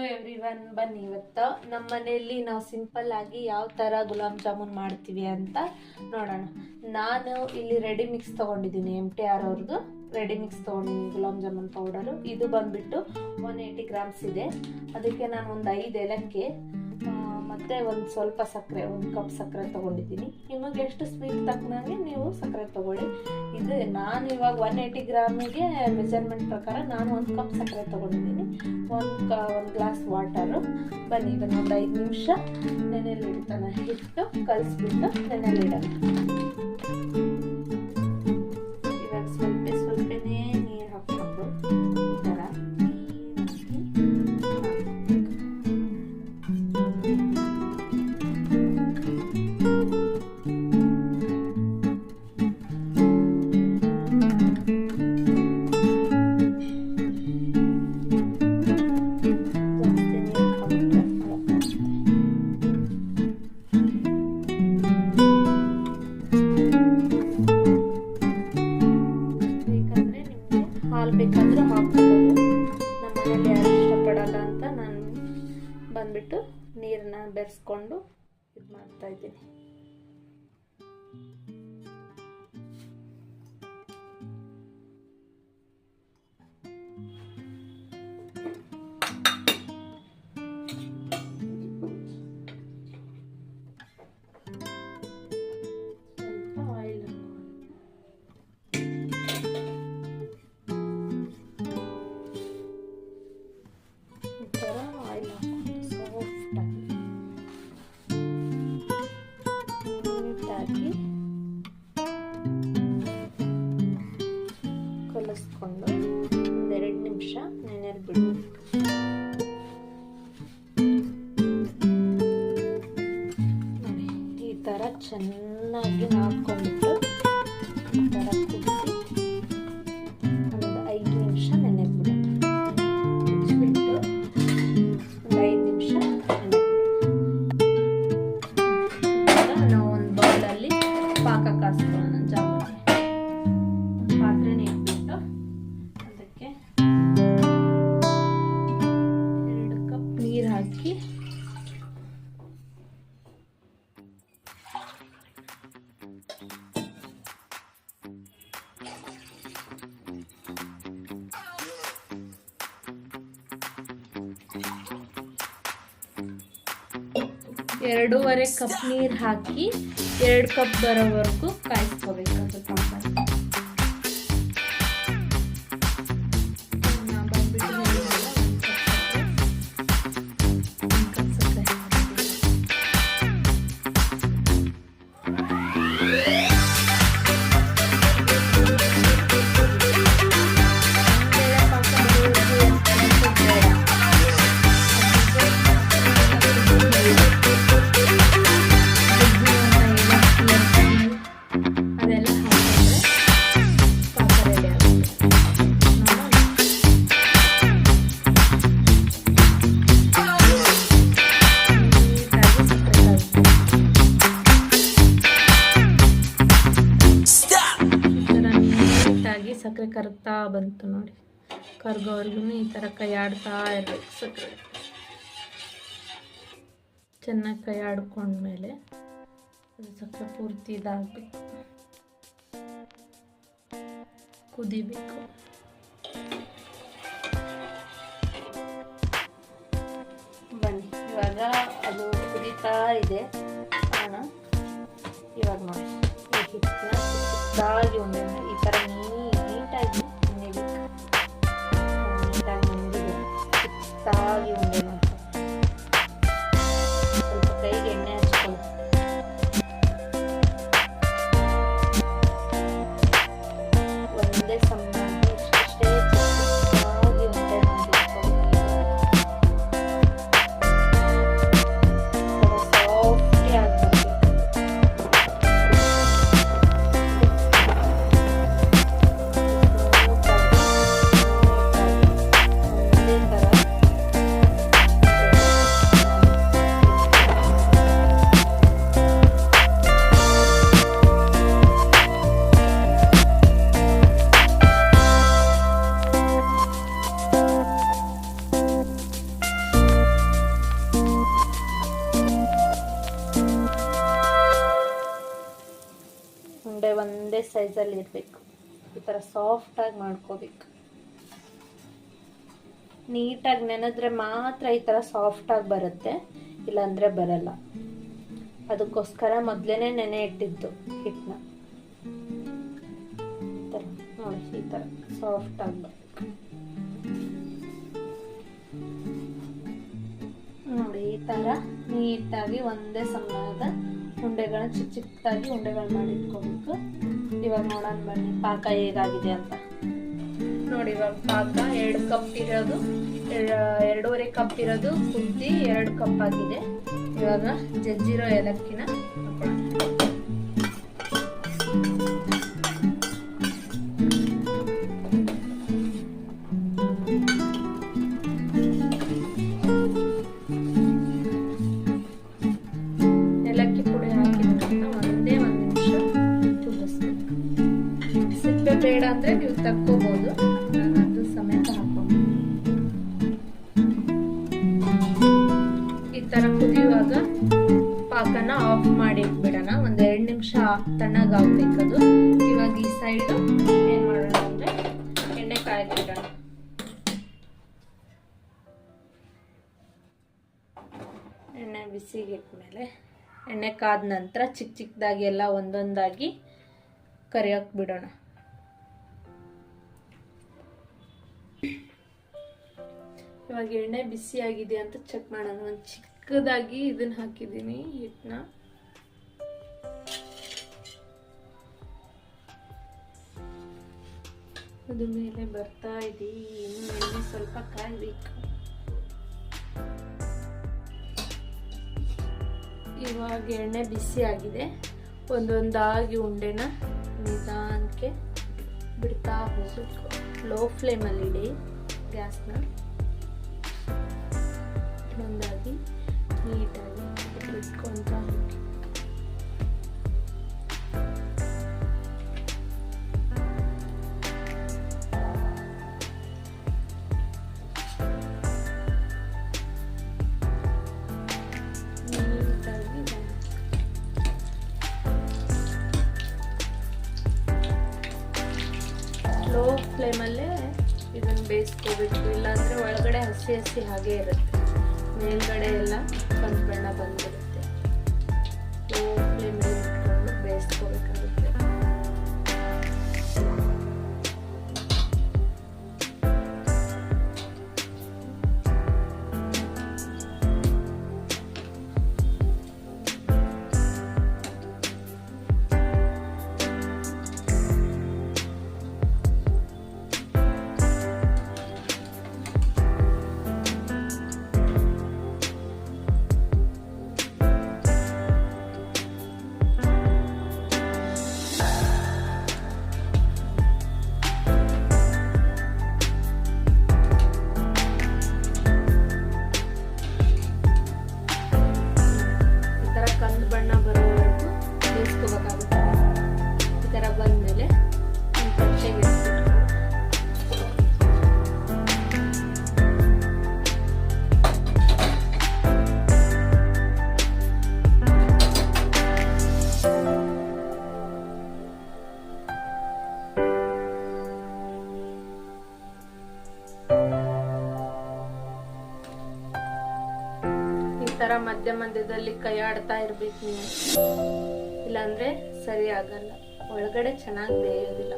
Every one ಬನ್ನಿ ಇವತ್ತು. ನಮ್ಮ ಮನೆಯಲ್ಲಿ ನಾವು ಸಿಂಪಲ್ ಆಗಿ ಯಾವ ಥರ ಗುಲಾಬ್ ಜಾಮೂನ್ ಮಾಡ್ತೀವಿ ಅಂತ ನೋಡೋಣ. ನಾನು ಇಲ್ಲಿ ರೆಡಿ ಮಿಕ್ಸ್ ತೊಗೊಂಡಿದ್ದೀನಿ ಎಂ ಟಿ ಆರ್ ಅವ್ರದ್ದು ರೆಡಿ ಮಿಕ್ಸ್ ತೊಗೊಂಡಿದ್ದೀನಿ ಗುಲಾಬ್ ಜಾಮೂನ್ ಪೌಡರು ಇದು ಬಂದ್ಬಿಟ್ಟು ಒನ್ ಏಯ್ಟಿ ಗ್ರಾಮ್ಸ್ ಇದೆ. ಅದಕ್ಕೆ ನಾನು ಒಂದು ಐದು ಏಲಕ್ಕಿ ಮತ್ತೆ ಒಂದು ಸ್ವಲ್ಪ ಸಕ್ಕರೆ, ಒಂದು ಕಪ್ ಸಕ್ಕರೆ ತೊಗೊಂಡಿದ್ದೀನಿ. ನಿಮಗೆ ಎಷ್ಟು ಸ್ವೀಟ್ ತಕ್ಕನಾಗೆ ನೀವು ಸಕ್ಕರೆ ತಗೊಳ್ಳಿ. ಇದು ನಾನು ಇವಾಗ ಒನ್ ಏಯ್ಟಿ ಗ್ರಾಮಿಗೆ ಮೆಜರ್ಮೆಂಟ್ ಪ್ರಕಾರ ನಾನು ಒಂದು ಕಪ್ ಸಕ್ಕರೆ ತೊಗೊಂಡಿದ್ದೀನಿ. ಒಂದು ಕ, ಒಂದು ಗ್ಲಾಸ್ ವಾಟರು ಬನ್ನಿ ಇದನ್ನು ಒಂದು ಐದು ನಿಮಿಷ ನೆನೆಯಲ್ಲಿ ಇಡ್ತಾನೆ ಇಟ್ಟು ಕಲಿಸ್ಬಿಟ್ಟು ನೆನೆಯಲ್ಲಿ ಇಡೋಣ ಬೆರೆಸ್ಕೊಂಡು ಇದು ಮಾಡ್ತಾ ಎರಡೂವರೆ ಕಪ್ ನೀರು ಹಾಕಿ ಎರಡು ಕಪ್ ಬರೋವರೆಗೂ ಕಾಯಿಸ್ಕೋಬೇಕು ಬಂತು ನೋಡಿ. ಕರ್ಗೋವರೆಗೂ ಈ ಥರ ಕೈ ಆಡ್ತಾ ಇರಬೇಕು ಸಕ್ಕರೆ ಚೆನ್ನಾಗಿ ಕೈ ಆಡ್ಕೊಂಡ್ಮೇಲೆ ಅದು ಸಕ್ಕರೆ ಪೂರ್ತಿ ಇದಾಗಬೇಕು. ಕುದಿಬೇಕು. ಬನ್ನಿ, ಇವಾಗ ಅದು ಕುದೀತಾ ಇದೆ. ಇವಾಗ ನೋಡಿ ಸೈಜಲ್ಲಿ ಇರಬೇಕು. ಈ ಥರ ಸಾಫ್ಟಾಗಿ ಮಾಡ್ಕೋಬೇಕು. ನೀಟಾಗಿ ನೆನೆದ್ರೆ ಮಾತ್ರ ಈ ಥರ ಸಾಫ್ಟಾಗಿ ಬರುತ್ತೆ, ಇಲ್ಲಾಂದರೆ ಬರಲ್ಲ. ಅದಕ್ಕೋಸ್ಕರ ಮೊದಲೇ ನೆನೆ ಇಟ್ಟಿದ್ದು ಹಿಟ್ಟನ್ನ ನೋಡಿ, ಈ ಥರ ಸಾಫ್ಟಾಗಿ ಬರಬೇಕು. ನೋಡಿ, ಈ ಥರ ನೀಟಾಗಿ ಒಂದೇ ಸಮಯದ ಉಂಡೆಗಳನ್ನ ಚಿಕ್ಕ ಚಿಕ್ಕದಾಗಿ ಉಂಡೆಗಳು ಮಾಡಿ ಇಟ್ಕೋಬೇಕು ಇವಾಗ ನೋಡೋಣ ಬನ್ನಿ, ಪಾಕ ಹೇಗಾಗಿದೆ ಅಂತ. ನೋಡಿ, ಇವಾಗ ಪಾಕ ಎರಡು ಕಪ್ ಇರೋದು, ಎರ- ಎರಡೂವರೆ ಕಪ್ ಇರೋದು ಕುದ್ದಿ ಎರಡು ಕಪ್ ಆಗಿದೆ. ಇವಾಗ ಜಜ್ಜಿರೋ ಏಲಕ್ಕಿನ ಹಾಕೋಣ. ನೀವು ನಾನು ಅದು ಸಮೇತ ಹಾಕೊಂಡು ಈ ತರ ಕುದಿಯುವಾಗ ಪಾಕನ ಆಫ್ ಮಾಡಿ ಇಟ್ಬಿಡೋಣ ಒಂದ್ ಎರಡ್ ನಿಮಿಷ ತಣ್ಣಗಾಗ್ಬೇಕದು ಇವಾಗ ಈ ಸೈಡ್ ಏನ್ ಮಾಡೋಣ ಅಂದ್ರೆ ಎಣ್ಣೆ ಕಾಯ್ದಿಡೋಣ ಎಣ್ಣೆ ಬಿಸಿಗೆ ಇಟ್ಮೇಲೆ ಎಣ್ಣೆ ಕಾದ ನಂತರ ಚಿಕ್ಕ ಚಿಕ್ಕದಾಗಿ ಎಲ್ಲ ಒಂದೊಂದಾಗಿ ಕರಿಯೋಕೆ ಬಿಡೋಣ. ಇವಾಗ ಎಣ್ಣೆ ಬಿಸಿ ಆಗಿದೆ ಅಂತ ಚೆಕ್ ಮಾಡೋಣ. ಒಂದು ಚಿಕ್ಕದಾಗಿ ಇದನ್ನ ಹಾಕಿದ್ದೀನಿ, ಹಿಟ್ಟನ್ನ. ಅದು ಮೇಲೆ ಬರ್ತಾ ಇದೆ. ಇನ್ನು ಎಣ್ಣೆ ಸ್ವಲ್ಪ ಕಾಯ್ಬೇಕು. ಇವಾಗ ಎಣ್ಣೆ ಬಿಸಿ ಆಗಿದೆ. ಒಂದೊಂದಾಗಿ ಉಂಡೆನ ನಿಧಾನಕ್ಕೆ ಬಿಡ್ತಾ ಹೋಗ್ಬೇಕು ಲೋ ಫ್ಲೇಮಲ್ಲಿ ಇಡಿ ಗ್ಯಾಸ್ನ. ಒಂದಾಗಿ ನೀಟಾಗಿ ಇಟ್ಕೊತ ಲೋ ಫ್ಲೇಮಲ್ಲೇ ಇದನ್ನು ಬೇಯಿಸ್ಕೋಬೇಕು ಇಲ್ಲಾಂದರೆ ಒಳಗಡೆ ಹಸಿ ಹಸಿ ಹಾಗೆ ಇರುತ್ತೆ. ಮೇಲ್ಗಡೆ ಎಲ್ಲ ಕಂದು ಬಣ್ಣ ಬಂದಿರುತ್ತೆ ತರ ಮಧ್ಯ ಮಧ್ಯದಲ್ಲಿ ಕೈ ಆಡ್ತಾ ಇರ್ಬೇಕು ನೀವು. ಇಲ್ಲಾಂದ್ರೆ ಸರಿ ಆಗಲ್ಲ. ಒಳಗಡೆ ಚೆನ್ನಾಗಿ ಬೇಯೋದಿಲ್ಲ.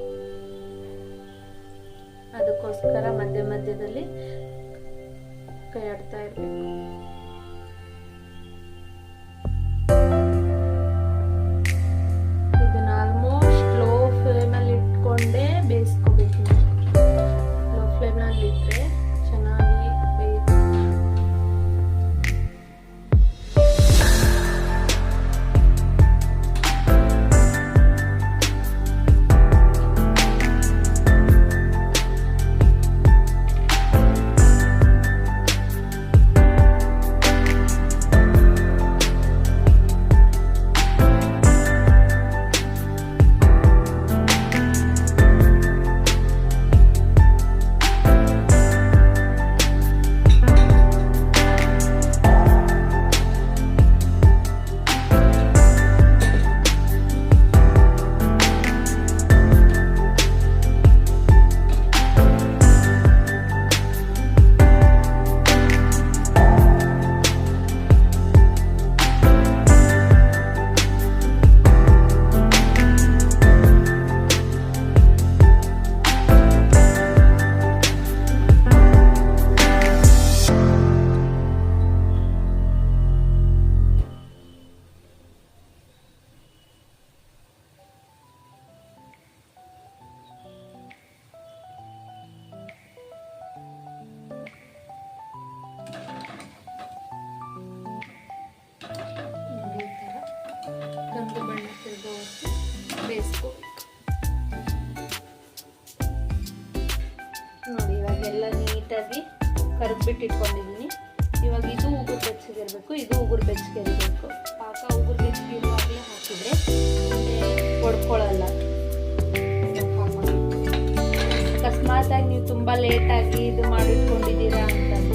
ಅದಕ್ಕೋಸ್ಕರ ಮಧ್ಯ ಮಧ್ಯದಲ್ಲಿ ಕೈ ಆಡ್ತಾ ಇರ್ಬೇಕು. ಬೇಯಿಸ್ಕೋಬೇಕು ನೋಡಿ, ಇವಾಗೆಲ್ಲ ನೀಟಾಗಿ ಕರ್ಬಿಟ್ಟು ಇಟ್ಕೊಂಡಿದ್ದೀನಿ ಇವಾಗ ಇದು ಉಗುರು ಬೆಚ್ಚಗೆ ಇರಬೇಕು, ಇದು ಉಗುರು ಬೆಚ್ಚಗೆ ಇರಬೇಕು. ಪಾಕ ಉಗುರು ಬೆಚ್ಚಗಿರುವಾಗಲೇ ಹಾಕಿದರೆ ಮುಂದೆ ಅಕಸ್ಮಾತಾಗಿ ನೀವು ತುಂಬ ಲೇಟಾಗಿ ಇದು ಮಾಡಿಟ್ಕೊಂಡಿದ್ದೀರಾ ಅಂತ.